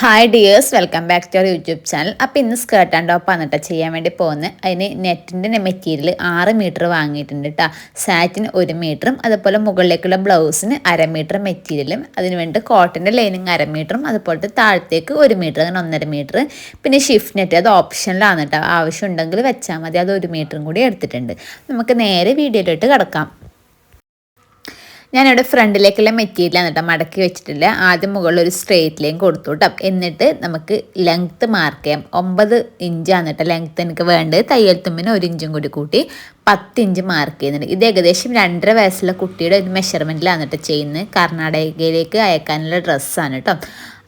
Hi dears welcome back to our YouTube channel അപ്പോൾ ഇന്ന് skirt and top കേട്ടോ ചെയ്യാൻ വേണ്ടി പോകുന്നത്. അതിന് നെറ്റിന്റെ മെറ്റീരിയൽ ആറ് മീറ്റർ വാങ്ങിയിട്ടുണ്ട് കേട്ടോ സാറ്റിന് ഒരു മീറ്ററും അതുപോലെ മുകളിലേക്കുള്ള ബ്ലൗസിന് അര മീറ്റർ മെറ്റീരിയലും അതിന് വേണ്ടി കോട്ടന്റെ ലൈനിങ് അര മീറ്ററും അതുപോലത്തെ താഴത്തേക്ക് ഒരു മീറ്റർ അങ്ങനെ ഒന്നര മീറ്റർ പിന്നെ ഷിഫ്റ്റ് നെറ്റ് അത് ഓപ്ഷനിലാണ് കേട്ടോ ആവശ്യമുണ്ടെങ്കിൽ വെച്ചാൽ മതി. അത് ഒരു മീറ്ററും കൂടി എടുത്തിട്ടുണ്ട്. നമുക്ക് നേരെ വീഡിയോയിലോട്ട് കിടക്കാം. ഞാനിവിടെ ഫ്രണ്ടിലേക്കുള്ള മെറ്റീരിയൽ കേട്ടോ മടക്കി വെച്ചിട്ടില്ല. ആദ്യം മുകളിൽ ഒരു സ്ട്രെയിറ്റ് ലൈൻ കൊടുത്തു കേട്ടോ. എന്നിട്ട് നമുക്ക് ലെങ്ത്ത് മാർക്ക് ചെയ്യാം. ഒമ്പത് ഇഞ്ചാണ് കേട്ടോ ലെങ്ത്ത് എനിക്ക് വേണ്ടത്. തയ്യൽ തുമ്പിന് ഒരു ഇഞ്ചും കൂടി കൂട്ടി പത്ത് ഇഞ്ച് മാർക്ക് ചെയ്യുന്നുണ്ട്. ഇത് ഏകദേശം രണ്ടര വയസ്സുള്ള കുട്ടിയുടെ ഒരു മെഷർമെന്റിലാണ് കേട്ടോ ചെയ്യുന്നത്. കർണാടകയിലേക്ക് അയക്കാനുള്ള ഡ്രസ്സാണ് കേട്ടോ.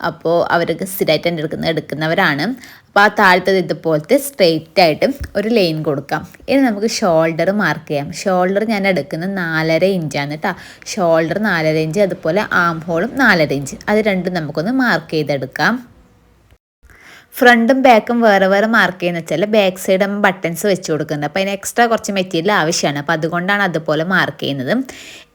അപ്പോൾ അവർക്ക് സ്ഥിരമായിട്ട് എന്റെ എടുക്കുന്ന എടുക്കുന്നവരാണ്. അപ്പോൾ ആ താഴത്തത് ഇതുപോലത്തെ സ്ട്രെയിറ്റ് ആയിട്ട് ഒരു ലൈൻ കൊടുക്കാം. ഇനി നമുക്ക് ഷോൾഡർ മാർക്ക് ചെയ്യാം. ഷോൾഡർ ഞാൻ എടുക്കുന്നത് നാലര ഇഞ്ചാണ് കേട്ടോ ഷോൾഡർ നാലര ഇഞ്ച് അതുപോലെ ആം ഹോളും നാലര ഇഞ്ച് അത് രണ്ടും നമുക്കൊന്ന് മാർക്ക് ചെയ്തെടുക്കാം. ഫ്രണ്ടും ബാക്കും വേറെ വേറെ മാർക്ക് ചെയ്യുന്ന വെച്ചാൽ ബാക്ക് സൈഡ് ബട്ടൺസ് വെച്ച് കൊടുക്കുന്നത്. അപ്പോൾ അതിന് എക്സ്ട്രാ കുറച്ച് മെറ്റീരിയൽ ആവശ്യമാണ്. അപ്പോൾ അതുകൊണ്ടാണ് അതുപോലെ മാർക്ക് ചെയ്യുന്നത്.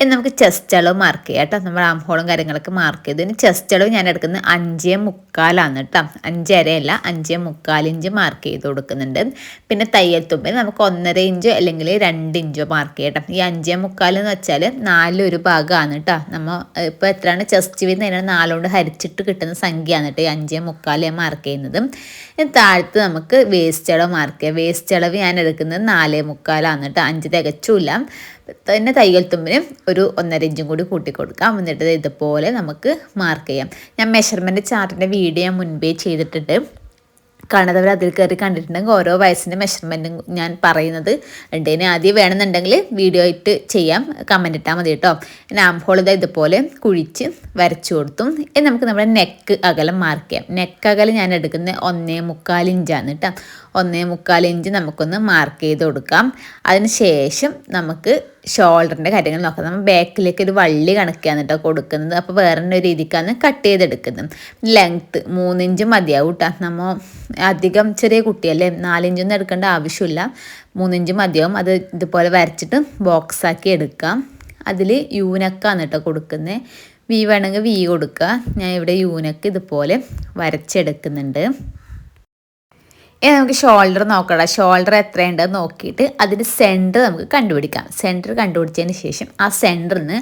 ഇനി നമുക്ക് ചെസ്റ്റ് അളവ് മാർക്ക് ചെയ്യാം കേട്ടോ. നമ്മൾ ആം ഹോളും കാര്യങ്ങളൊക്കെ മാർക്ക് ചെയ്തു ഇനി ചെസ്റ്റ് അളവ് ഞാൻ എടുക്കുന്നത് അഞ്ചേ മുക്കാലാണ് കേട്ടോ. അഞ്ചരയല്ല അഞ്ചേ മുക്കാലിഞ്ച് മാർക്ക് ചെയ്ത് കൊടുക്കുന്നുണ്ട്. പിന്നെ തയ്യൽ തുമ്പിൽ നമുക്ക് ഒന്നര ഇഞ്ചോ അല്ലെങ്കിൽ രണ്ട് ഇഞ്ചോ മാർക്ക് ചെയ്യണം ഈ അഞ്ചേ മുക്കാൽ എന്ന് വെച്ചാൽ നാലൊരു ഭാഗമാണ് കേട്ടോ. നമ്മൾ ഇപ്പോൾ എത്രയാണ്? ചെസ്റ്റ് വീന്ന് അതിനാണ് നാലുകൊണ്ട് ഹരിച്ചിട്ട് കിട്ടുന്ന സംഖ്യയാണ് കേട്ടോ ഈ അഞ്ചേ മുക്കാൽ ഞാൻ മാർക്ക് ചെയ്യുന്നത്. താഴത്ത് നമുക്ക് വേസ്റ്റ് അളവ് മാർക്ക് ചെയ്യാം. വേസ്റ്റ് അളവ് ഞാൻ എടുക്കുന്നത് നാലേ മുക്കാലാണ് കേട്ടോ അഞ്ച് തികച്ചില്ല. തന്നെ തയ്യൽ തുമ്പിന് ഒരു ഒന്നര ഇഞ്ചും കൂടി കൂട്ടിക്കൊടുക്കാം എന്നിട്ട് ഇതുപോലെ നമുക്ക് മാർക്ക് ചെയ്യാം. ഞാൻ മെഷർമെന്റ് ചാർട്ടിന്റെ വീഡിയോ ഞാൻ മുൻപേ ചെയ്തിട്ടുണ്ട്. കാണാത്തവർ അതിൽ കയറി കണ്ടിട്ടുണ്ടെങ്കിൽ ഓരോ വയസ്സിന്റെ മെഷർമെന്റും ഞാൻ പറയുന്നത്. ഉണ്ട് ഇനി ആദ്യം വേണമെന്നുണ്ടെങ്കിൽ വീഡിയോ ആയിട്ട് ചെയ്യാം. കമന്റ് ഇട്ടാൽ മതി കേട്ടോ. പിന്നെ ആംഹോൾ ഇതാ ഇതുപോലെ കുഴിച്ച് വരച്ചു കൊടുത്തും. ഇനി നമുക്ക് നമ്മുടെ നെക്ക് അകലം മാർക്ക് ചെയ്യാം. നെക്ക് അകലം ഞാൻ എടുക്കുന്നത് ഒന്നേ മുക്കാൽ ഇഞ്ചാണ് കേട്ടോ. ഒന്നേ മുക്കാൽ ഇഞ്ച് നമുക്കൊന്ന് മാർക്ക് ചെയ്ത് കൊടുക്കാം. അതിന് ശേഷം നമുക്ക് ഷോൾഡറിന്റെ കാര്യങ്ങൾ നോക്കാം. നമ്മൾ ബാക്കിലേക്ക് ഒരു വള്ളി കണക്കാണ് കേട്ടോ കൊടുക്കുന്നത്. അപ്പോൾ വേറെ ഒരു രീതിക്കാണ് കട്ട് ചെയ്തെടുക്കുന്നത്. ലെങ്ത്ത് മൂന്നിഞ്ച് മതിയാവും കേട്ടോ നമ്മൾ അധികം ചെറിയ കുട്ടിയല്ലേ? നാലിഞ്ചൊന്നും എടുക്കേണ്ട ആവശ്യമില്ല. മൂന്നിഞ്ച് മതിയാവും. അത് ഇതുപോലെ വരച്ചിട്ട് ബോക്സാക്കി എടുക്കാം. അതിൽ യൂനക്കാണ് കേട്ടോ കൊടുക്കുന്നത് വി വേണമെങ്കിൽ വി കൊടുക്കുക. ഞാൻ ഇവിടെ യൂനക്ക് ഇതുപോലെ വരച്ചെടുക്കുന്നുണ്ട്. ഇനി നമുക്ക് ഷോൾഡർ നോക്കണം ഷോൾഡർ എത്രയുണ്ടെന്ന് നോക്കിയിട്ട് അതിന്റെ സെന്റർ നമുക്ക് കണ്ടുപിടിക്കാം. സെന്റർ കണ്ടുപിടിച്ചതിന് ശേഷം ആ സെന്ററിൽ നിന്ന്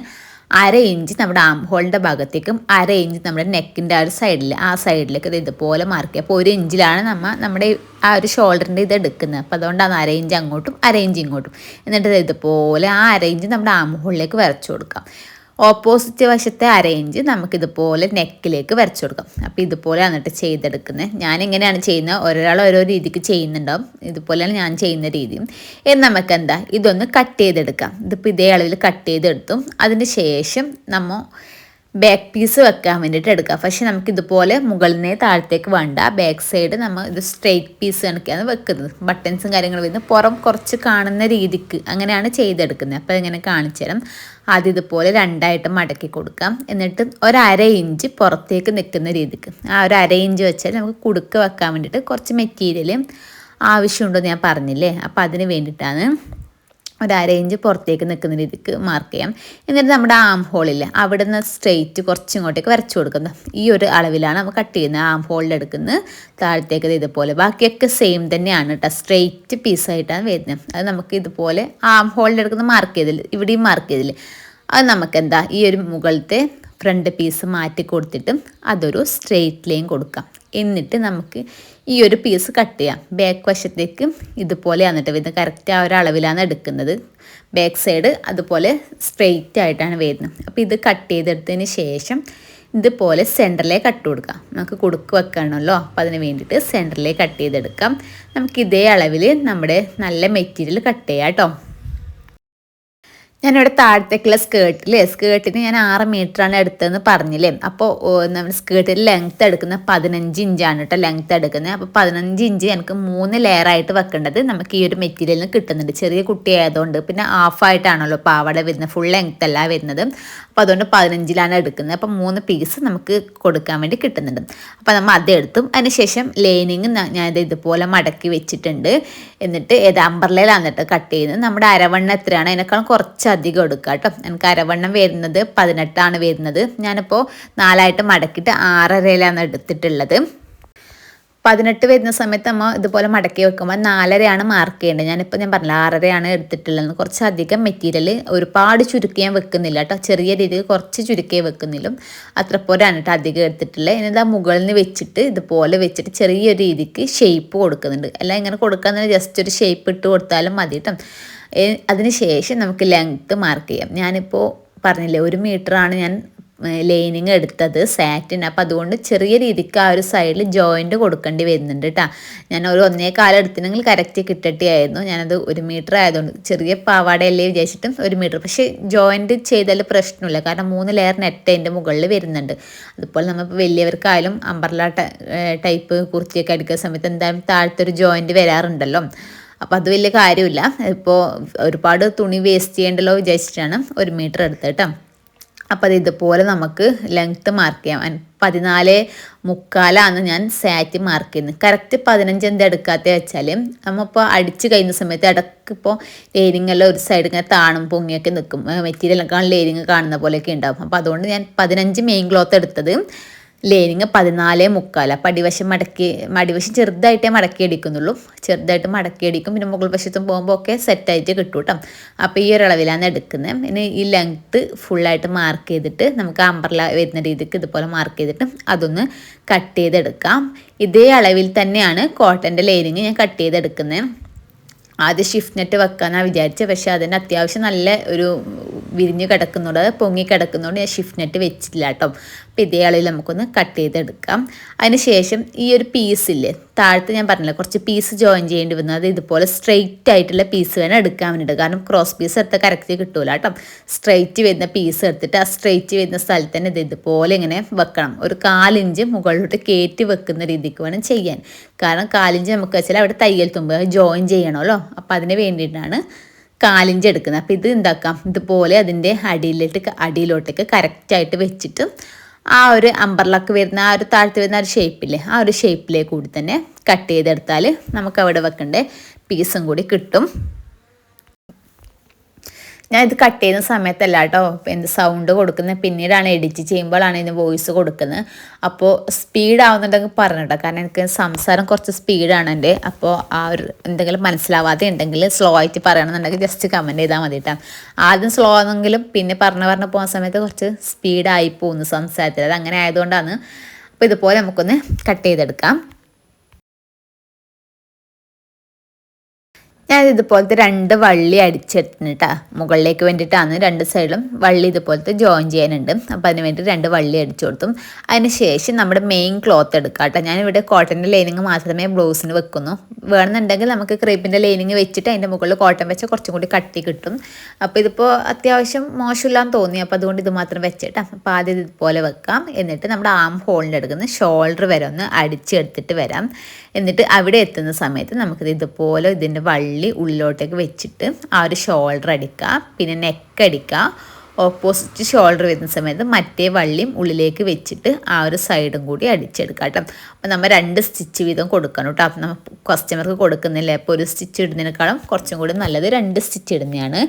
അര ഇഞ്ച് നമ്മുടെ ആം ഹോളിന്റെ ഭാഗത്തേക്കും അര ഇഞ്ച് നമ്മുടെ നെക്കിന്റെ ആ ഒരു സൈഡിൽ ആ സൈഡിലേക്ക് ഇത് ഇതുപോലെ മാർക്ക് ചെയ്യുക അപ്പോൾ ഒരു ഇഞ്ചിലാണ് നമ്മൾ നമ്മുടെ ആ ഒരു ഷോൾഡറിന്റെ ഇത് എടുക്കുന്നത്. അപ്പോൾ അതുകൊണ്ടാണ് അര ഇഞ്ച് അങ്ങോട്ടും അര ഇഞ്ച് ഇങ്ങോട്ടും. എന്നിട്ട് ഇതുപോലെ ആ അര ഇഞ്ച് നമ്മുടെ ആം ഹോളിലേക്ക് വരച്ചു കൊടുക്കാം. ഓപ്പോസിറ്റ് വശത്തെ അരയിഞ്ച് നമുക്കിതുപോലെ നെക്കിലേക്ക് വരച്ചു കൊടുക്കാം. അപ്പോൾ ഇതുപോലെ എന്നിട്ട് ചെയ്തെടുക്കുന്നത് ഞാൻ എങ്ങനെയാണ് ചെയ്യുന്നത് ഒരാൾ ഓരോ രീതിക്ക് ചെയ്യുന്നുണ്ടാവും. ഇതുപോലെയാണ് ഞാൻ ചെയ്യുന്ന രീതിയും. എന്ന് നമുക്ക് എന്താ ഇതൊന്ന് കട്ട് ചെയ്തെടുക്കാം. ഇതിപ്പോൾ ഇതേ അളവിൽ കട്ട് ചെയ്തെടുത്തും. അതിന് ശേഷം നമ്മൾ ബാക്ക് പീസ് വെക്കാൻ വേണ്ടിയിട്ട് എടുക്കാം പക്ഷേ നമുക്ക് ഇതുപോലെ മുകളിൽ താഴത്തേക്ക് വേണ്ട. ബാക്ക് സൈഡ് നമ്മൾ ഇത് സ്ട്രെയിറ്റ് പീസ് കണക്കാണ് വെക്കുന്നത്. ബട്ടൺസും കാര്യങ്ങളും വരുന്നത്. പുറം കുറച്ച് കാണുന്ന രീതിക്ക് അങ്ങനെയാണ് ചെയ്തെടുക്കുന്നത്. അപ്പോൾ ഇങ്ങനെ കാണിച്ചു തരാം. ആദ്യം ഇതുപോലെ രണ്ടായിട്ട് മടക്കി കൊടുക്കാം. എന്നിട്ട് ഒരര ഇഞ്ച് പുറത്തേക്ക് നിൽക്കുന്ന രീതിക്ക്. ആ ഒരു അര ഇഞ്ച് വെച്ചാൽ നമുക്ക് കുടുക്ക വെക്കാൻ വേണ്ടിയിട്ട് കുറച്ച് മെറ്റീരിയൽ ആവശ്യമുണ്ടെന്ന് ഞാൻ പറഞ്ഞില്ലേ? അപ്പോൾ അതിന് വേണ്ടിയിട്ടാണ് ഒരു അര ഇഞ്ച് പുറത്തേക്ക് നിൽക്കുന്ന രീതിക്ക് മാർക്ക് ചെയ്യാം. എന്നിട്ട് നമ്മുടെ ആം ഹോളിൽ അവിടെ നിന്ന് സ്ട്രെയിറ്റ് കുറച്ച് ഇങ്ങോട്ടേക്ക് വരച്ചു കൊടുക്കുന്നത് ഈ ഒരു അളവിലാണ് നമ്മൾ കട്ട് ചെയ്യുന്നത്. ആം ഹോളിൽ എടുക്കുന്നത് താഴത്തേക്ക് ഇതുപോലെ. ബാക്കിയൊക്കെ സെയിം തന്നെയാണ് കേട്ടോ സ്ട്രെയിറ്റ് പീസായിട്ടാണ് വരുന്നത്. അത് നമുക്ക് ഇതുപോലെ ആം ഹോളിൽ എടുക്കുന്ന മാർക്ക് ചെയ്തില്ല ഇവിടെയും മാർക്ക് ചെയ്തില്ല. അത് നമുക്ക് എന്താ ഈ ഒരു മുകളിലത്തെ ഫ്രണ്ട് പീസ് മാറ്റി കൊടുത്തിട്ട് അതൊരു സ്ട്രെയിറ്റ് ലൈൻ കൊടുക്കാം. എന്നിട്ട് നമുക്ക് ഈ ഒരു പീസ് കട്ട് ചെയ്യാം. ബാക്ക് വശത്തേക്ക് ഇതുപോലെ എന്നിട്ട് വരുന്നത്. കറക്റ്റ് ആ ഒരു അളവിലാണ് എടുക്കുന്നത്. ബാക്ക് സൈഡ് അതുപോലെ സ്ട്രെയിറ്റ് ആയിട്ടാണ് വരുന്നത്. അപ്പോൾ ഇത് കട്ട് ചെയ്തെടുത്തതിന് ശേഷം ഇതുപോലെ സെന്ററിലേക്ക് കട്ട് കൊടുക്കാം. നമുക്ക് കൊടുക്ക് വെക്കണമല്ലോ അപ്പോൾ അതിന് വേണ്ടിയിട്ട് സെന്ററിലേക്ക് കട്ട് ചെയ്തെടുക്കാം. നമുക്ക് ഇതേ അളവിൽ നമ്മുടെ നല്ല മെറ്റീരിയൽ കട്ട് ചെയ്യാം കേട്ടോ ഞാനിവിടെ താഴത്തേക്കുള്ള സ്കേർട്ടിൽ സ്കേർട്ടിന് ഞാൻ ആറ് ആണ് എടുത്തതെന്ന് പറഞ്ഞില്ലേ? അപ്പോൾ നമ്മൾ സ്കേർട്ടിൽ ലെങ്ത്ത് എടുക്കുന്ന പതിനഞ്ച് ഇഞ്ചാണ് കേട്ടോ ലെങ്ത്ത് എടുക്കുന്നത്. അപ്പോൾ പതിനഞ്ച് ഇഞ്ച് എനിക്ക് മൂന്ന് ലെയറായിട്ട് വെക്കേണ്ടത് നമുക്ക് ഈ ഒരു മെറ്റീരിയലിൽ നിന്ന് കിട്ടുന്നുണ്ട്. ചെറിയ കുട്ടി ആയതുകൊണ്ട് പിന്നെ ഹാഫ് ഹാഫായിട്ടാണല്ലോ പാവാട വരുന്നത്. ഫുൾ ലെങ്ത്ത് അല്ല വരുന്നത്. അപ്പോൾ അതുകൊണ്ട് പതിനഞ്ചിലാണ് എടുക്കുന്നത്. അപ്പോൾ മൂന്ന് പീസ് നമുക്ക് കൊടുക്കാൻ വേണ്ടി കിട്ടുന്നുണ്ട്. അപ്പോൾ നമ്മൾ അത് എടുത്തും. അതിനുശേഷം ലൈനിങ് ഞാനിത് ഇതുപോലെ മടക്കി വെച്ചിട്ടുണ്ട്. എന്നിട്ട് ഏത് അമ്പർലയിലാണ് കേട്ടോ കട്ട് ചെയ്യുന്നത്. നമ്മുടെ അരവണ്ണ എത്രയാണ്? അതിനേക്കാളും കുറച്ച് കുറച്ചധികം എടുക്കുക കേട്ടോ. എനിക്ക് അരവണ്ണം വരുന്നത് പതിനെട്ടാണ് വരുന്നത്. ഞാനിപ്പോൾ നാലായിട്ട് മടക്കിയിട്ട് ആറരയിലാണ് എടുത്തിട്ടുള്ളത്. പതിനെട്ട് വരുന്ന സമയത്ത് നമ്മൾ ഇതുപോലെ മടക്കി വെക്കുമ്പോൾ നാലരയാണ് മാർക്ക് ചെയ്യേണ്ടത്. ഞാനിപ്പോൾ ഞാൻ പറഞ്ഞില്ല ആറരയാണ് എടുത്തിട്ടുള്ളത്. കുറച്ചധികം മെറ്റീരിയൽ ഒരുപാട് ചുരുക്കി ഞാൻ വെക്കുന്നില്ല കേട്ടോ. ചെറിയ രീതിയിൽ കുറച്ച് ചുരുക്കിയേ വെക്കുന്നില്ലും. അത്ര പോലെയാണ് കേട്ടോ അധികം എടുത്തിട്ടുള്ളത്. ഇനി മുകളിൽ നിന്ന് വെച്ചിട്ട് ഇതുപോലെ വെച്ചിട്ട് ചെറിയൊരു രീതിക്ക് ഷേപ്പ് കൊടുക്കുന്നുണ്ട്. അല്ല ഇങ്ങനെ കൊടുക്കാൻ ജസ്റ്റ് ഒരു ഷേപ്പ് ഇട്ട് കൊടുത്താലും മതി കേട്ടോ. അതിന് ശേഷം നമുക്ക് ലെങ്ത്ത് മാർക്ക് ചെയ്യാം. ഞാനിപ്പോൾ പറഞ്ഞില്ലേ ഒരു മീറ്ററാണ് ഞാൻ ലൈനിങ് എടുത്തത് സാറ്റിന് അപ്പം അതുകൊണ്ട് ചെറിയ രീതിക്ക് ആ ഒരു സൈഡിൽ ജോയിന്റ് കൊടുക്കേണ്ടി വരുന്നുണ്ട് കേട്ടോ ഞാൻ ഒരു ഒന്നേ കാലം എടുത്തിനെങ്കിൽ കറക്റ്റ് കിട്ടട്ടിയായിരുന്നു. ഞാനത് ഒരു മീറ്റർ ആയതുകൊണ്ട് ചെറിയ പാവാടയല്ലേ വിചാരിച്ചിട്ടും ഒരു മീറ്റർ പക്ഷേ ജോയിന്റ് ചെയ്താൽ പ്രശ്നമില്ല. കാരണം മൂന്ന് ലെയർ നെറ്റ് അതിന്റെ മുകളിൽ വരുന്നുണ്ട്. അതുപോലെ നമ്മളിപ്പോൾ വലിയവർക്കായാലും അമ്പർല ടൈപ്പ് കുർത്തിയൊക്കെ അടിക്കുന്ന സമയത്ത് എന്തായാലും താഴത്തെ ഒരു ജോയിന്റ് വരാറുണ്ടല്ലോ. അപ്പോൾ അത് വലിയ കാര്യമില്ല. ഇപ്പോൾ ഒരുപാട് തുണി വേസ്റ്റ് ചെയ്യേണ്ടല്ലോ വിചാരിച്ചിട്ടാണ് ഒരു മീറ്റർ എടുത്തത് കേട്ടോ അപ്പോൾ അത് ഇതുപോലെ നമുക്ക് ലെങ്ത്ത് മാർക്ക് ചെയ്യാം. പതിനാല് മുക്കാലാണ് ഞാൻ സാറ്റ് മാർക്ക് ചെയ്യുന്നത്. കറക്റ്റ് പതിനഞ്ച് എന്ത് എടുക്കാത്ത വെച്ചാൽ നമ്മളിപ്പോൾ അടിച്ച് കഴിയുന്ന സമയത്ത് ഇടയ്ക്ക് ഇപ്പോൾ ലേരിങ്ങെല്ലാം ഒരു സൈഡ് ഇങ്ങനെ താണും പൊങ്ങിയൊക്കെ നിൽക്കും മെറ്റീരിയലൊക്കെ ലേരിങ് കാണുന്ന പോലെയൊക്കെ ഉണ്ടാവും. അപ്പോൾ അതുകൊണ്ട് ഞാൻ പതിനഞ്ച് മെയിൻ ക്ലോത്ത് എടുത്തത്. ലേനിങ് പതിനാല് മുക്കാൽ അടിവശം മടക്കി അടിവശം ചെറുതായിട്ടേ മടക്കി അടിക്കുന്നുള്ളൂ. ചെറുതായിട്ട് മടക്കി അടിക്കും. പിന്നെ മുകൾ വശത്തും പോകുമ്പോൾ ഒക്കെ സെറ്റായിട്ട് കിട്ടും കേട്ടോ അപ്പോൾ ഈ ഒരളവിലാണ് എടുക്കുന്നത് പിന്നെ ഈ ലെങ്ത്ത് ഫുള്ളായിട്ട് മാർക്ക് ചെയ്തിട്ട് നമുക്ക് അമ്പർല വരുന്ന രീതിക്ക് ഇതുപോലെ മാർക്ക് ചെയ്തിട്ട് അതൊന്ന് കട്ട് ചെയ്തെടുക്കാം. ഇതേ അളവിൽ തന്നെയാണ് കോട്ടന്റെ ലേനിങ് ഞാൻ കട്ട് ചെയ്തെടുക്കുന്നത് ആദ്യം ഷിഫ്റ്റ് നെറ്റ് വെക്കാനാണ് വിചാരിച്ചത് പക്ഷേ അതിന് അത്യാവശ്യം നല്ല ഒരു വിരിഞ്ഞ് കിടക്കുന്നുണ്ട്. പൊങ്ങി കിടക്കുന്നതുകൊണ്ട് ഞാൻ ഷിഫ്റ്റ് നെറ്റ് വെച്ചിട്ടില്ല കേട്ടോ. ഇതേ അളവിൽ നമുക്കൊന്ന് കട്ട് ചെയ്തെടുക്കാം. അതിന് ശേഷം ഈ ഒരു പീസില്ലേ താഴത്ത് ഞാൻ പറഞ്ഞില്ല കുറച്ച് പീസ് ജോയിൻ ചെയ്യേണ്ടി വന്നു. അത് ഇതുപോലെ സ്ട്രെയിറ്റ് ആയിട്ടുള്ള പീസ് വേണം എടുക്കാൻ വേണ്ടിയിട്ട്. കാരണം ക്രോസ് പീസ് എടുത്ത കറക്റ്റ് കിട്ടൂല കേട്ടോ. സ്ട്രെയിറ്റ് വരുന്ന പീസ് എടുത്തിട്ട് ആ സ്ട്രെയിറ്റ് വരുന്ന സ്ഥലത്ത് തന്നെ ഇത് ഇതുപോലെ ഇങ്ങനെ വെക്കണം. ഒരു കാലിഞ്ച് മുകളിലോട്ട് കയറ്റി വെക്കുന്ന രീതിക്ക് വേണം ചെയ്യാൻ. കാരണം കാലിഞ്ച് നമുക്ക് വെച്ചാൽ അവിടെ തയ്യൽ തുമ്പ് ജോയിൻ ചെയ്യണമല്ലോ. അപ്പം അതിന് വേണ്ടിയിട്ടാണ് കാലിഞ്ച് എടുക്കുന്നത്. അപ്പോൾ ഇത് എന്താക്കാം? ഇതുപോലെ അതിന്റെ അടിയിലോട്ട് അടിയിലോട്ടേക്ക് കറക്റ്റായിട്ട് വെച്ചിട്ട് ആ ഒരു അമ്പർലക്ക് വരുന്ന ആ ഒരു താഴ്ത്തി വരുന്ന ഒരു ഷേപ്പില്ലേ ആ ഒരു ഷേപ്പിലേക്ക് കൂടി തന്നെ കട്ട് ചെയ്തെടുത്താൽ നമുക്ക് അവിടെ വെക്കേണ്ട. പീസും കൂടി കിട്ടും. ഞാൻ ഇത് കട്ട് ചെയ്യുന്ന സമയത്തല്ല കേട്ടോ എന്ത് സൗണ്ട് കൊടുക്കുന്നത് പിന്നീടാണ് എഡിറ്റ് ചെയ്യുമ്പോഴാണ് ഇതിന് വോയിസ് കൊടുക്കുന്നത് അപ്പോൾ സ്പീഡ് ആവുന്നുണ്ടെങ്കിൽ പറഞ്ഞിട്ടോ കാരണം എനിക്ക് സംസാരം കുറച്ച് സ്പീഡാണ് എന്റെ. അപ്പോൾ ആ ഒരു എന്തെങ്കിലും മനസ്സിലാവാതെ ഉണ്ടെങ്കിൽ സ്ലോ ആയിട്ട് പറയണമെന്നുണ്ടെങ്കിൽ ജസ്റ്റ് കമന്റ് ചെയ്താൽ മതി കേട്ടോ ആദ്യം സ്ലോ ആണെങ്കിലും പിന്നെ പറഞ്ഞ് പറഞ്ഞ് പോകുന്ന സമയത്ത് കുറച്ച് സ്പീഡായി പോകുന്നു സംസാരത്തിൽ. അത് അങ്ങനെ ആയതുകൊണ്ടാണ്. അപ്പോൾ ഇതുപോലെ നമുക്കൊന്ന് കട്ട് ചെയ്തെടുക്കാം. ഞാൻ ഇതുപോലത്തെ രണ്ട് വള്ളി അടിച്ചെടുത്തിട്ടാ മുകളിലേക്ക് വേണ്ടിയിട്ടാണ് രണ്ട് സൈഡിലും വള്ളി ഇതുപോലത്തെ ജോയിൻ ചെയ്യാനുണ്ട്. അപ്പോൾ അതിന് വേണ്ടി രണ്ട് വള്ളി അടിച്ചു കൊടുത്തു. അതിന് ശേഷം നമ്മുടെ മെയിൻ ക്ലോത്ത് എടുക്കാം കേട്ടോ ഞാനിവിടെ കോട്ടന്റെ ലൈനിങ് മാത്രമേ ബ്ലൗസിന് വെക്കുന്നു. വേണമെന്നുണ്ടെങ്കിൽ നമുക്ക് ക്രീപ്പിന്റെ ലൈനിങ് വെച്ചിട്ട് അതിന്റെ മുകളിൽ കോട്ടൺ വെച്ച് കുറച്ചും കൂടി കട്ടി കിട്ടും. അപ്പോൾ ഇതിപ്പോൾ അത്യാവശ്യം മോശമില്ലാന്ന് തോന്നി. അപ്പോൾ അതുകൊണ്ട് ഇത് മാത്രം വെച്ചിട്ട് അപ്പോൾ ആദ്യം ഇതുപോലെ വെക്കാം. എന്നിട്ട് നമ്മുടെ ആം ഹോളിന്റെ എടുക്കുന്ന ഷോൾഡർ വരെ ഒന്ന് അടിച്ചെടുത്തിട്ട് വരാം. എന്നിട്ട് അവിടെ എത്തുന്ന സമയത്ത് നമുക്കിത് ഇതുപോലെ ഇതിന്റെ വള്ളി ഉള്ളിലോട്ടേക്ക് വെച്ചിട്ട് ആ ഒരു ഷോൾഡർ അടിക്കുക. പിന്നെ നെക്ക് അടിക്കുക. ഓപ്പോസിറ്റ് ഷോൾഡർ വരുന്ന സമയത്ത് മറ്റേ വള്ളിയും ഉള്ളിലേക്ക് വെച്ചിട്ട് ആ ഒരു സൈഡും കൂടി അടിച്ചെടുക്കാം കേട്ടോ. അപ്പോൾ നമ്മൾ രണ്ട് സ്റ്റിച്ച് വീതം കൊടുക്കണം കേട്ടോ. അപ്പം നമ്മൾ കസ്റ്റമർക്ക് കൊടുക്കുന്നില്ല? അപ്പോൾ ഒരു സ്റ്റിച്ച് ഇടുന്നതിനേക്കാളും കുറച്ചും കൂടി നല്ലത് രണ്ട് സ്റ്റിച്ച് ഇടുന്നതാണ്.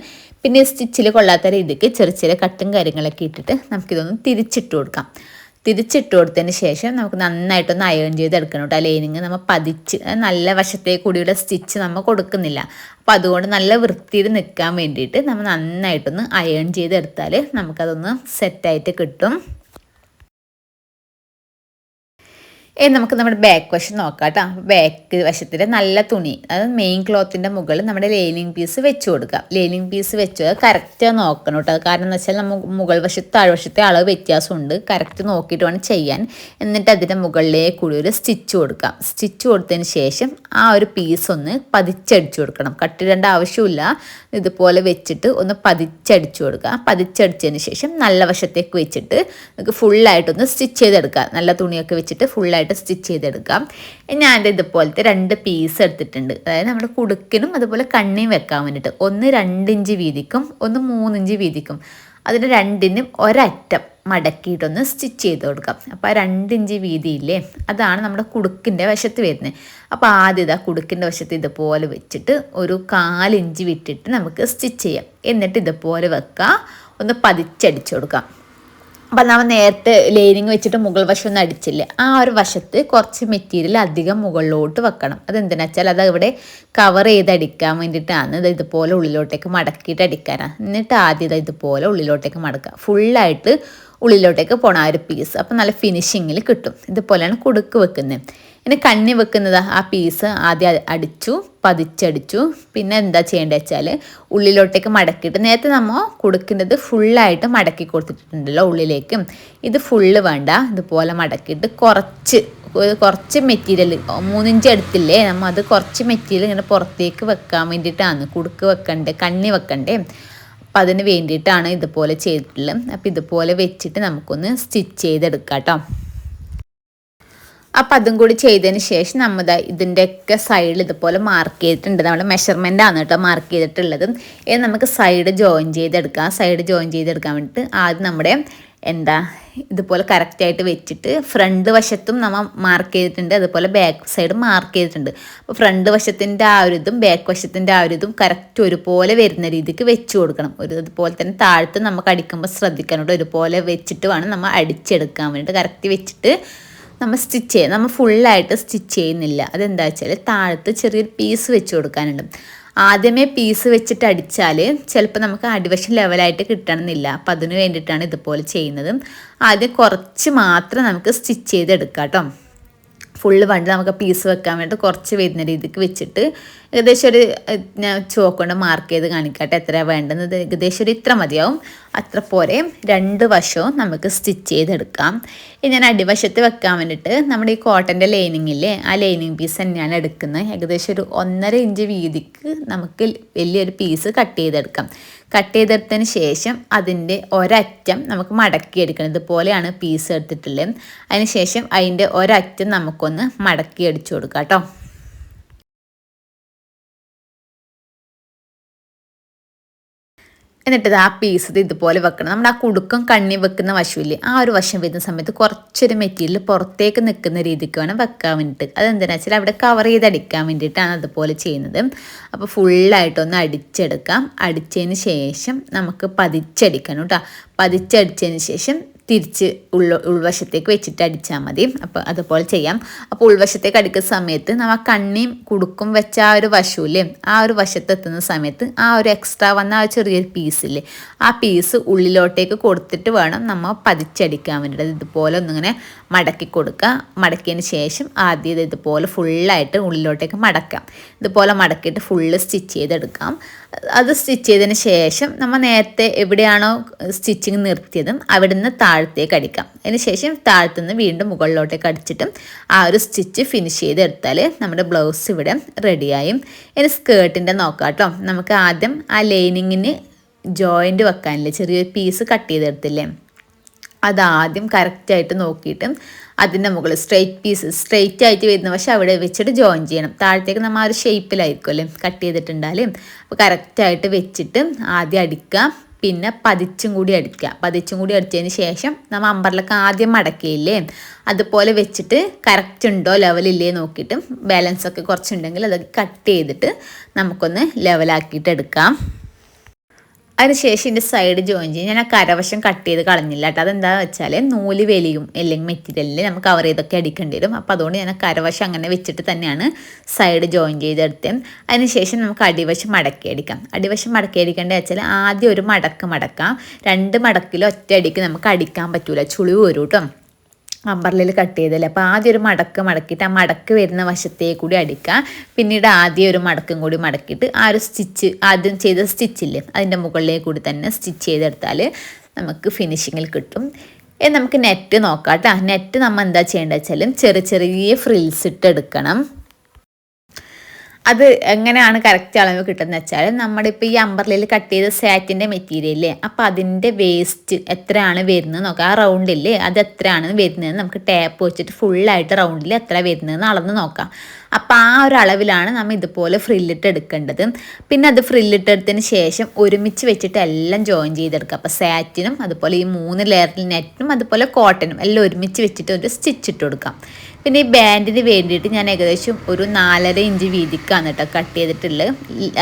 പിന്നെ സ്റ്റിച്ചിൽ കൊള്ളാത്ത രീതിക്ക് ചെറിയ ചെറിയ കട്ടും കാര്യങ്ങളൊക്കെ ഇട്ടിട്ട് നമുക്കിതൊന്ന് തിരിച്ചിട്ട് കൊടുക്കാം. തിരിച്ചിട്ട് കൊടുത്തതിന് ശേഷം നമുക്ക് നന്നായിട്ടൊന്ന് അയൺ ചെയ്തെടുക്കണം കേട്ടോ. ലൈനിങ് നമ്മൾ പതിച്ച് നല്ല വശത്തെ കൂടിയുള്ള സ്റ്റിച്ച് നമ്മൾ കൊടുക്കുന്നില്ല. അപ്പോൾ അതുകൊണ്ട് നല്ല വൃത്തിയിൽ നിൽക്കാൻ വേണ്ടിയിട്ട് നമ്മൾ നന്നായിട്ടൊന്ന് അയൺ ചെയ്തെടുത്താൽ നമുക്കതൊന്ന് സെറ്റായിട്ട് കിട്ടും. ഇനി നമുക്ക് നമ്മുടെ ബാക്ക് വശം നോക്കാം കേട്ടോ ബാക്ക് വശത്തിൽ നല്ല തുണി അതായത് മെയിൻ ക്ലോത്തിന്റെ മുകളിൽ നമ്മുടെ ലൈനിങ് പീസ് വെച്ച് കൊടുക്കുക ലൈനിങ് പീസ് വെച്ച് കറക്റ്റ് നോക്കണം കേട്ടോ കാരണം എന്ന് വെച്ചാൽ നമുക്ക് മുകൾ വശത്ത് താഴ്വശത്തെ അളവ് വ്യത്യാസമുണ്ട്. കറക്റ്റ് നോക്കിയിട്ട് വേണം ചെയ്യാൻ. എന്നിട്ട് അതിന്റെ മുകളിലേക്ക് കൂടി ഒരു സ്റ്റിച്ച് കൊടുക്കാം. സ്റ്റിച്ച് കൊടുത്തതിന് ശേഷം ആ ഒരു പീസ് ഒന്ന് പതിച്ചടിച്ചു കൊടുക്കണം. കട്ടിടേണ്ട ആവശ്യമില്ല. ഇതുപോലെ വെച്ചിട്ട് ഒന്ന് പതിച്ചടിച്ചു കൊടുക്കുക പതിച്ചടിച്ചതിന് ശേഷം നല്ല വശത്തേക്ക് വെച്ചിട്ട് നമുക്ക് ഫുള്ളായിട്ടൊന്ന് സ്റ്റിച്ച് ചെയ്തെടുക്കുക നല്ല തുണിയൊക്കെ വെച്ചിട്ട് ഫുള്ളായിട്ട് ആയിട്ട് സ്റ്റിച്ച് ചെയ്തെടുക്കാം ഞാൻ ഇതുപോലത്തെ രണ്ട് പീസ് എടുത്തിട്ടുണ്ട്. അതായത് നമ്മുടെ കുടുക്കിനും അതുപോലെ കണ്ണിയും വെക്കാൻ വേണ്ടിയിട്ട് ഒന്ന് രണ്ടിഞ്ച് വീതിക്കും ഒന്ന് മൂന്നിഞ്ച് വീതിക്കും. അതിന് രണ്ടിനും ഒരറ്റം മടക്കിയിട്ടൊന്ന് സ്റ്റിച്ച് ചെയ്ത് കൊടുക്കാം അപ്പോൾ ആ രണ്ടിഞ്ച് വീതിയില്ലേ അതാണ് നമ്മുടെ കുടുക്കിന്റെ വശത്ത് വരുന്നത്. അപ്പോൾ ആദ്യം ഇതാ കുടുക്കിന്റെ വശത്ത് ഇതുപോലെ വെച്ചിട്ട് ഒരു കാലിഞ്ച് വിട്ടിട്ട് നമുക്ക് സ്റ്റിച്ച് ചെയ്യാം. എന്നിട്ട് ഇതുപോലെ വെക്കുക. ഒന്ന് പതിച്ചടിച്ചു കൊടുക്കാം അപ്പം നമ്മൾ നേരത്തെ ലൈനിങ് വെച്ചിട്ട് മുകൾ വശം ഒന്നും അടിച്ചില്ല. ആ ഒരു വശത്ത് കുറച്ച് മെറ്റീരിയൽ അധികം മുകളിലോട്ട് വെക്കണം. അതെന്തിനാ വെച്ചാൽ അത് അവിടെ കവർ ചെയ്ത് അടിക്കാൻ വേണ്ടിയിട്ടാണ്. ഇത് ഇതുപോലെ ഉള്ളിലോട്ടേക്ക് മടക്കിയിട്ട് അടിക്കാനാണ് എന്നിട്ട് ആദ്യം ഇത് ഇതുപോലെ ഉള്ളിലോട്ടേക്ക് മടക്കുക. ഫുള്ളായിട്ട് ഉള്ളിലോട്ടേക്ക് പോണ ആ ഒരു പീസ് അപ്പം നല്ല ഫിനിഷിങ്ങിൽ കിട്ടും. ഇതുപോലെയാണ് കുടുക്ക് വെക്കുന്നത് ഇനി കണ്ണി വെക്കുന്നത് ആ പീസ് ആദ്യം അടിച്ചു പതിച്ചടിച്ചു. പിന്നെ എന്താ ചെയ്യേണ്ടത് വെച്ചാൽ ഉള്ളിലോട്ടേക്ക് മടക്കിയിട്ട് നേരത്തെ നമ്മൾ കൊടുക്കുന്നത് ഫുള്ളായിട്ട് മടക്കി കൊടുത്തിട്ടുണ്ടല്ലോ ഉള്ളിലേക്ക്. ഇത് ഫുള്ള് വേണ്ട ഇതുപോലെ മടക്കിയിട്ട് കുറച്ച് കുറച്ച് മെറ്റീരിയൽ മൂന്നിഞ്ച് എടുത്തില്ലേ? നമ്മൾ അത് കുറച്ച് മെറ്റീരിയൽ ഇങ്ങനെ പുറത്തേക്ക് വെക്കാൻ വേണ്ടിയിട്ടാണ് കുടുക്ക് വെക്കണ്ടേ കണ്ണി വെക്കണ്ടേ. അപ്പം അതിന് വേണ്ടിയിട്ടാണ് ഇതുപോലെ ചെയ്തിട്ടുള്ളത്. അപ്പോൾ ഇതുപോലെ വെച്ചിട്ട് നമുക്കൊന്ന് സ്റ്റിച്ച് ചെയ്തെടുക്കാം കേട്ടോ അപ്പം അതും കൂടി ചെയ്തതിന് ശേഷം നമ്മൾ ഇതിന്റെയൊക്കെ സൈഡിൽ ഇതുപോലെ മാർക്ക് ചെയ്തിട്ടുണ്ട്. നമ്മൾ മെഷർമെന്റ് ആണ് കേട്ടോ മാർക്ക് ചെയ്തിട്ടുള്ളത്. ഇത് നമുക്ക് സൈഡ് ജോയിൻ ചെയ്തെടുക്കാം. സൈഡ് ജോയിൻ ചെയ്തെടുക്കാൻ വേണ്ടിയിട്ട് ആദ്യം നമ്മുടെ എന്താ ഇതുപോലെ കറക്റ്റായിട്ട് വെച്ചിട്ട് ഫ്രണ്ട് വശത്തും നമ്മൾ മാർക്ക് ചെയ്തിട്ടുണ്ട്. അതുപോലെ ബാക്ക് സൈഡ് മാർക്ക് ചെയ്തിട്ടുണ്ട്. അപ്പോൾ ഫ്രണ്ട് വശത്തിന്റെ ആ ഒരു ഇതും ബാക്ക് വശത്തിന്റെ ആ ഒരു ഇതും കറക്റ്റ് ഒരുപോലെ വരുന്ന രീതിക്ക് വെച്ച് കൊടുക്കണം. ഒരു അതുപോലെ തന്നെ താഴത്ത് നമുക്ക് അടിക്കുമ്പോൾ ശ്രദ്ധിക്കാനുണ്ട് ഒരുപോലെ വെച്ചിട്ട് വേണം നമ്മൾ അടിച്ചെടുക്കാൻ വേണ്ടിയിട്ട്. കറക്റ്റ് വെച്ചിട്ട് നമ്മൾ സ്റ്റിച്ച് ചെയ്യുക നമ്മൾ ഫുള്ളായിട്ട് സ്റ്റിച്ച് ചെയ്യുന്നില്ല. അതെന്താ വെച്ചാൽ താഴത്ത് ചെറിയൊരു പീസ് വെച്ച് കൊടുക്കാനുണ്ട്. ആദ്യമേ പീസ് വെച്ചിട്ട് അടിച്ചാൽ ചിലപ്പോൾ നമുക്ക് അടിവശം ലെവലായിട്ട് കിട്ടണമെന്നില്ല. അപ്പം അതിന് വേണ്ടിയിട്ടാണ് ഇതുപോലെ ചെയ്യുന്നത്. ആദ്യം കുറച്ച് മാത്രം നമുക്ക് സ്റ്റിച്ച് ചെയ്തെടുക്കാം കേട്ടോ ഫുള്ള് വണ്ടിൽ നമുക്ക് പീസ് വെക്കാൻ വേണ്ടി കുറച്ച് വരുന്ന രീതിക്ക് വെച്ചിട്ട് ഏകദേശം ഒരു ഞാൻ ചോക്കൊണ്ട് മാർക്ക് ചെയ്ത് കാണിക്കട്ടെ എത്ര വേണ്ടത് ഏകദേശം ഒരു ഇത്ര മതിയാവും. അത്ര പോരെ. രണ്ട് വശവും നമുക്ക് സ്റ്റിച്ച് ചെയ്തെടുക്കാം. ഇനി ഞാൻ അടിവശത്ത് വെക്കാൻ വേണ്ടിയിട്ട് നമ്മുടെ ഈ കോട്ടന്റെ ലൈനിങ്ങില്ലേ ആ ലൈനിങ് പീസ് തന്നെയാണ് എടുക്കുന്നത്. ഏകദേശം ഒരു ഒന്നര ഇഞ്ച് വീതിക്ക് നമുക്ക് വലിയൊരു പീസ് കട്ട് ചെയ്തെടുക്കാം. കട്ട് ചെയ്തെടുത്തതിന് ശേഷം അതിന്റെ ഒരറ്റം നമുക്ക് മടക്കി എടുക്കണം ഇതുപോലെയാണ് പീസ് എടുത്തിട്ടുള്ളത്. അതിന് ശേഷം അതിന്റെ ഒരറ്റം നമുക്കൊന്ന് മടക്കി അടിച്ചു കൊടുക്കാം കേട്ടോ. എന്നിട്ട് ആ പീസ് ഇതുപോലെ വെക്കണം. നമ്മുടെ ആ കുടുക്കം കണ്ണി വെക്കുന്ന വശമില്ലേ ആ ഒരു വശം വരുന്ന സമയത്ത് കുറച്ചൊരു മെറ്റീരിയൽ പുറത്തേക്ക് നിൽക്കുന്ന രീതിക്ക് വേണം വെക്കാൻ വേണ്ടിയിട്ട്. അതെന്താണെന്ന് വെച്ചാൽ അവിടെ കവർ ചെയ്ത് അടിക്കാൻ വേണ്ടിയിട്ടാണ് അതുപോലെ ചെയ്യുന്നത്. അപ്പോൾ ഫുള്ളായിട്ടൊന്ന് അടിച്ചെടുക്കാം. അടിച്ചതിന് ശേഷം നമുക്ക് പതിച്ചടിക്കണം കേട്ടോ. പതിച്ചടിച്ചതിന് ശേഷം തിരിച്ച് ഉള്ള ഉൾവശത്തേക്ക് വെച്ചിട്ട് അടിച്ചാൽ മതി. അപ്പോൾ അതുപോലെ ചെയ്യാം. അപ്പോൾ ഉൾവശത്തേക്ക് അടിക്കുന്ന സമയത്ത് നമ്മൾ കണ്ണിയും കുടുക്കും വെച്ച ആ ഒരു വശൂല്ലേ ആ ഒരു വശത്തെത്തുന്ന സമയത്ത് ആ ഒരു എക്സ്ട്രാ വന്ന ആ ചെറിയൊരു പീസില്ലേ ആ പീസ് ഉള്ളിലോട്ടേക്ക് കൊടുത്തിട്ട് വേണം നമ്മൾ പതിച്ചടിക്കാൻ വേണ്ടിയിട്ട്. ഇതുപോലെ ഒന്നിങ്ങനെ മടക്കി കൊടുക്കുക. മടക്കിയതിന് ശേഷം ആദ്യം ഇത് ഇതുപോലെ ഫുള്ളായിട്ട് ഉള്ളിലോട്ടേക്ക് മടക്കാം. ഇതുപോലെ മടക്കിയിട്ട് ഫുള്ള് സ്റ്റിച്ച് ചെയ്തെടുക്കാം. അത് സ്റ്റിച്ച് ചെയ്തതിന് ശേഷം നമ്മൾ നേരത്തെ എവിടെയാണോ സ്റ്റിച്ചിങ് നിർത്തിയതും അവിടെ നിന്ന് താഴത്തേക്ക് അടിക്കാം. അതിന് ശേഷം താഴത്തുനിന്ന് വീണ്ടും മുകളിലോട്ടേക്ക് അടിച്ചിട്ടും ആ ഒരു സ്റ്റിച്ച് ഫിനിഷ് ചെയ്തെടുത്താൽ നമ്മുടെ ബ്ലൗസ് ഇവിടെ റെഡിയായും ഇനി സ്കേർട്ടിന്റെ നോക്കാട്ടോ. നമുക്ക് ആദ്യം ആ ലൈനിങ്ങിന് ജോയിന്റ് വെക്കാനില്ലേ? ചെറിയൊരു പീസ് കട്ട് ചെയ്തെടുത്തില്ലേ? അതാദ്യം കറക്റ്റായിട്ട് നോക്കിയിട്ട് അതിന്റെ മുകളിൽ സ്ട്രെയിറ്റ് പീസ് സ്ട്രെയിറ്റ് ആയിട്ട് വരുന്ന പക്ഷേ അവിടെ വെച്ചിട്ട് ജോയിൻ ചെയ്യണം. താഴത്തേക്ക് നമ്മൾ ആ ഒരു ഷേപ്പിലായിരിക്കും അല്ലേ? കട്ട് ചെയ്തിട്ടുണ്ടാലും. അപ്പോൾ കറക്റ്റായിട്ട് വെച്ചിട്ട് ആദ്യം അടിക്കുക പിന്നെ പതിച്ചും കൂടി അടിക്കുക. പതിച്ചും കൂടി അടിച്ചതിന് ശേഷം നമ്മൾ അമ്പറിലൊക്കെ ആദ്യം മടക്കിയില്ലേ? അതുപോലെ വെച്ചിട്ട് കറക്റ്റ് ഉണ്ടോ ലെവലില്ലേ നോക്കിയിട്ട് ബാലൻസൊക്കെ കുറച്ചുണ്ടെങ്കിൽ അതൊക്കെ കട്ട് ചെയ്തിട്ട് നമുക്കൊന്ന് ലെവലാക്കിയിട്ട് എടുക്കാം. അതിനുശേഷം ഇതിന്റെ സൈഡ് ജോയിൻ ചെയ്യും ഞാൻ ആ കരവശം കട്ട് ചെയ്ത് കളഞ്ഞില്ല കേട്ടോ. അതെന്താണെന്ന് വെച്ചാൽ നൂൽ വലിയും അല്ലെങ്കിൽ മെറ്റീരിയലിൽ നമുക്ക് കവർ ചെയ്തൊക്കെ അടിക്കേണ്ടി വരും. അപ്പോൾ അതുകൊണ്ട് ഞാൻ കരവശം അങ്ങനെ വെച്ചിട്ട് തന്നെയാണ് സൈഡ് ജോയിൻ ചെയ്തെടുത്തത്. അതിനുശേഷം നമുക്ക് അടിവശം മടക്കി അടിക്കാം. അടിവശം മടക്കി അടിക്കേണ്ടത് വെച്ചാൽ ആദ്യം ഒരു മടക്ക് മടക്കാം. രണ്ട് മടക്കിൽ ഒറ്റ അടിക്ക് നമുക്ക് അടിക്കാൻ പറ്റൂല. ചുളിവ് വരും കേട്ടോ. അമ്പർലിൽ കട്ട് ചെയ്തല്ലേ? അപ്പോൾ ആദ്യം ഒരു മടക്ക് മടക്കിയിട്ട് ആ മടക്ക് വരുന്ന വശത്തേ കൂടി അടിക്കുക. പിന്നീട് ആദ്യം ഒരു മടക്കും കൂടി മടക്കിയിട്ട് ആ ഒരു സ്റ്റിച്ച് ആദ്യം ചെയ്ത സ്റ്റിച്ചില്ലേ? അതിന്റെ മുകളിലേക്ക് കൂടി തന്നെ സ്റ്റിച്ച് ചെയ്തെടുത്താൽ നമുക്ക് ഫിനിഷിങ്ങിൽ കിട്ടും. നമുക്ക് നെറ്റ് നോക്കാം കേട്ടോ. നെറ്റ് നമ്മൾ എന്താ ചെയ്യേണ്ടത് വെച്ചാലും ചെറിയ ചെറിയ ഫ്രിൽസ് ഇട്ട് എടുക്കണം. അത് എങ്ങനെയാണ് കറക്റ്റ് അളവ് കിട്ടുന്നത് വെച്ചാൽ നമ്മുടെ ഇപ്പോൾ ഈ അമ്പർലയിൽ കട്ട് ചെയ്ത സാറ്റിന്റെ മെറ്റീരിയലില്ലേ അപ്പോൾ അതിന്റെ വേസ്റ്റ് എത്രയാണ് വരുന്നത് നോക്കുക ആ റൗണ്ടില്ലേ അത് എത്രയാണ് വരുന്നത് നമുക്ക് ടാപ്പ് വെച്ചിട്ട് ഫുള്ളായിട്ട് റൗണ്ടിൽ എത്ര വരുന്നതെന്ന് അളന്ന് നോക്കാം. അപ്പോൾ ആ ഒരു അളവിലാണ് നമ്മൾ ഇതുപോലെ ഫ്രില്ലിട്ട് എടുക്കേണ്ടത്. പിന്നെ അത് ഫ്രില്ലിട്ടെടുത്തതിന് ശേഷം ഒരുമിച്ച് വെച്ചിട്ട് എല്ലാം ജോയിൻ ചെയ്തെടുക്കുക. അപ്പോൾ സാറ്റിനും അതുപോലെ ഈ മൂന്ന് ലെയറിൽ നെറ്റിനും അതുപോലെ കോട്ടനും എല്ലാം ഒരുമിച്ച് വെച്ചിട്ട് ഒരു സ്റ്റിച്ച് ഇട്ട് കൊടുക്കാം. പിന്നെ ഈ ബാൻഡിന് വേണ്ടിയിട്ട് ഞാൻ ഏകദേശം ഒരു നാലര ഇഞ്ച് വീതിക്കാണ് കേട്ടോ കട്ട് ചെയ്തിട്ടുള്ളത്.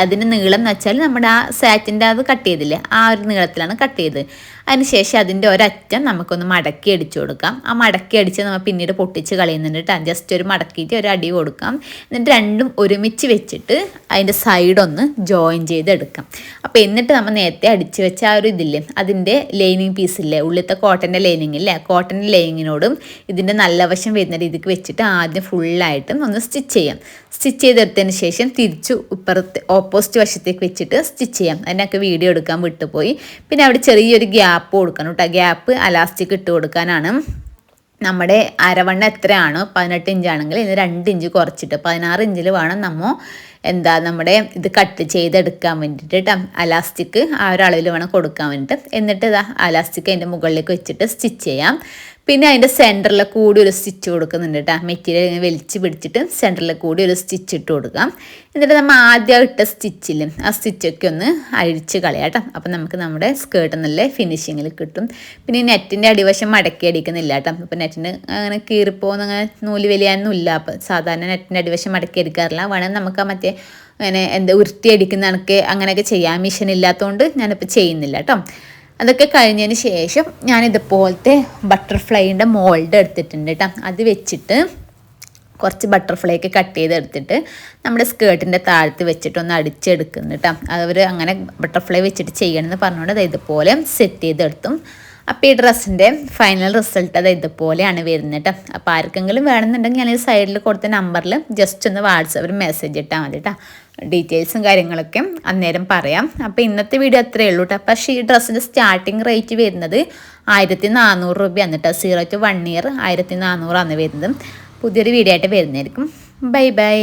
അതിന് നീളം എന്ന് വെച്ചാൽ നമ്മുടെ ആ സാറ്റിന്റെ അത് കട്ട് ചെയ്തില്ലേ? ആ ഒരു നീളത്തിലാണ് കട്ട് ചെയ്തത്. അതിനുശേഷം അതിന്റെ ഒരറ്റം നമുക്കൊന്ന് മടക്കി അടിച്ചു കൊടുക്കാം. ആ മടക്കി അടിച്ച് നമ്മൾ പിന്നീട് പൊട്ടിച്ച് കളയുന്നുണ്ട് ജസ്റ്റ് ഒരു മടക്കിയിട്ട് ഒരു അടി കൊടുക്കാം. എന്നിട്ട് രണ്ടും ഒരുമിച്ച് വെച്ചിട്ട് അതിന്റെ സൈഡൊന്ന് ജോയിൻ ചെയ്തെടുക്കാം. അപ്പോൾ എന്നിട്ട് നമ്മൾ നേരത്തെ അടിച്ച് വെച്ച ആ ഒരു ഇതില്ലേ അതിന്റെ ലൈനിങ് പീസില്ലേ ഉള്ളിലത്തെ കോട്ടന്റെ ലൈനിങ് ഇല്ലേ കോട്ടന്റെ ലൈനിങ്ങിനോടും ഇതിന്റെ നല്ല വശം വരുന്ന രീതിക്ക് വെച്ചിട്ട് ആദ്യം ഫുള്ളായിട്ടും ഒന്ന് സ്റ്റിച്ച് ചെയ്യാം. സ്റ്റിച്ച് ചെയ്തെടുത്തതിന് ശേഷം തിരിച്ചു ഇപ്പുറത്ത് ഓപ്പോസിറ്റ് വശത്തേക്ക് വെച്ചിട്ട് സ്റ്റിച്ച് ചെയ്യാം. അതിനൊക്കെ വീഡിയോ എടുക്കാൻ വിട്ടുപോയി. പിന്നെ അവിടെ ചെറിയൊരു ഗ്യാപ്പ് കൊടുക്കണം കേട്ടോ. ഗ്യാപ്പ് അലാസ്റ്റിക് ഇട്ട് കൊടുക്കാനാണ്. നമ്മുടെ അരവണ്ണ എത്രയാണോ? പതിനെട്ട് ഇഞ്ചാണെങ്കിൽ ഇന്ന് രണ്ട് ഇഞ്ച് കുറച്ചിട്ട് പതിനാറ് ഇഞ്ചിൽ വേണം നമ്മൾ എന്താ നമ്മുടെ ഇത് കട്ട് ചെയ്തെടുക്കാൻ വേണ്ടിയിട്ട് കേട്ടോ. അലാസ്റ്റിക് ആ ഒരു വേണം കൊടുക്കാൻ വേണ്ടിയിട്ട് എന്നിട്ട് ഇതാ അലാസ്റ്റിക് അതിന്റെ മുകളിലേക്ക് വെച്ചിട്ട് സ്റ്റിച്ച് ചെയ്യാം. പിന്നെ അതിന്റെ സെന്ററിൽ കൂടി ഒരു സ്റ്റിച്ച് കൊടുക്കുന്നുണ്ട് കേട്ടോ മെറ്റീരിയൽ ഇങ്ങനെ വലിച്ച് പിടിച്ചിട്ട് സെന്ററിൽ കൂടി ഒരു സ്റ്റിച്ച് ഇട്ട് കൊടുക്കാം. എന്നിട്ട് നമ്മൾ ആദ്യം ഇട്ട സ്റ്റിച്ചിൽ ആ സ്റ്റിച്ചൊക്കെ ഒന്ന് അഴിച്ച് കളയാട്ടോ അപ്പം നമുക്ക് നമ്മുടെ സ്കേർട്ട് നല്ല ഫിനിഷിങ്ങിൽ കിട്ടും. പിന്നെ നെറ്റിന്റെ അടിവശം മടക്കി അടിക്കുന്നില്ല കേട്ടോ അപ്പം നെറ്റിന് അങ്ങനെ കീറിപ്പോകുന്ന അങ്ങനെ നൂൽ വലിയാനൊന്നും ഇല്ല. അപ്പം സാധാരണ നെറ്റിന്റെ അടിവശം മടക്കി എടുക്കാറില്ല വേണമെങ്കിൽ നമുക്ക് ആ മറ്റേ അങ്ങനെ എന്താ ഉരുട്ടി അടിക്കുന്ന കണക്ക് അങ്ങനെയൊക്കെ ചെയ്യാൻ മിഷൻ ഇല്ലാത്തതുകൊണ്ട് ഞാനിപ്പോൾ ചെയ്യുന്നില്ല കേട്ടോ അതൊക്കെ കഴിഞ്ഞതിന് ശേഷം ഞാൻ ഇതുപോലത്തെ ബട്ടർഫ്ലൈന്റെ മോൾഡ് എടുത്തിട്ടുണ്ട് കേട്ടോ അത് വെച്ചിട്ട് കുറച്ച് ബട്ടർഫ്ലൈ ഒക്കെ കട്ട് ചെയ്തെടുത്തിട്ട് നമ്മുടെ സ്കേർട്ടിന്റെ താഴത്ത് വെച്ചിട്ട് ഒന്ന് അടിച്ചെടുക്കുന്നു കേട്ടോ അവർ അങ്ങനെ ബട്ടർഫ്ലൈ വെച്ചിട്ട് ചെയ്യണമെന്ന് പറഞ്ഞുകൊണ്ട് അത് ഇതുപോലെ സെറ്റ് ചെയ്തെടുത്തും. അപ്പോൾ ഈ ഡ്രസ്സിന്റെ ഫൈനൽ റിസൾട്ട് അത് ഇതുപോലെയാണ് വരുന്നത് കേട്ടോ അപ്പോൾ ആർക്കെങ്കിലും വേണമെന്നുണ്ടെങ്കിൽ ഞാൻ ഈ സൈഡിൽ കൊടുത്ത നമ്പറിൽ ജസ്റ്റ് ഒന്ന് വാട്സപ്പിൽ മെസ്സേജ് ഇട്ടാൽ മതി കേട്ടോ ഡീറ്റെയിൽസും കാര്യങ്ങളൊക്കെ അന്നേരം പറയാം. അപ്പോൾ ഇന്നത്തെ വീഡിയോ അത്രയേ ഉള്ളൂ കേട്ടോ പക്ഷേ ഈ ഡ്രസ്സിന്റെ സ്റ്റാർട്ടിങ് റേറ്റ് വരുന്നത് ആയിരത്തി നാനൂറ് രൂപയാണ് കേട്ടോ സീറോ ടു വൺ ഇയർ ആയിരത്തി നാനൂറാണ് വരുന്നത്. പുതിയൊരു വീഡിയോ ആയിട്ട് വരുന്നതായിരിക്കും. Bye bye.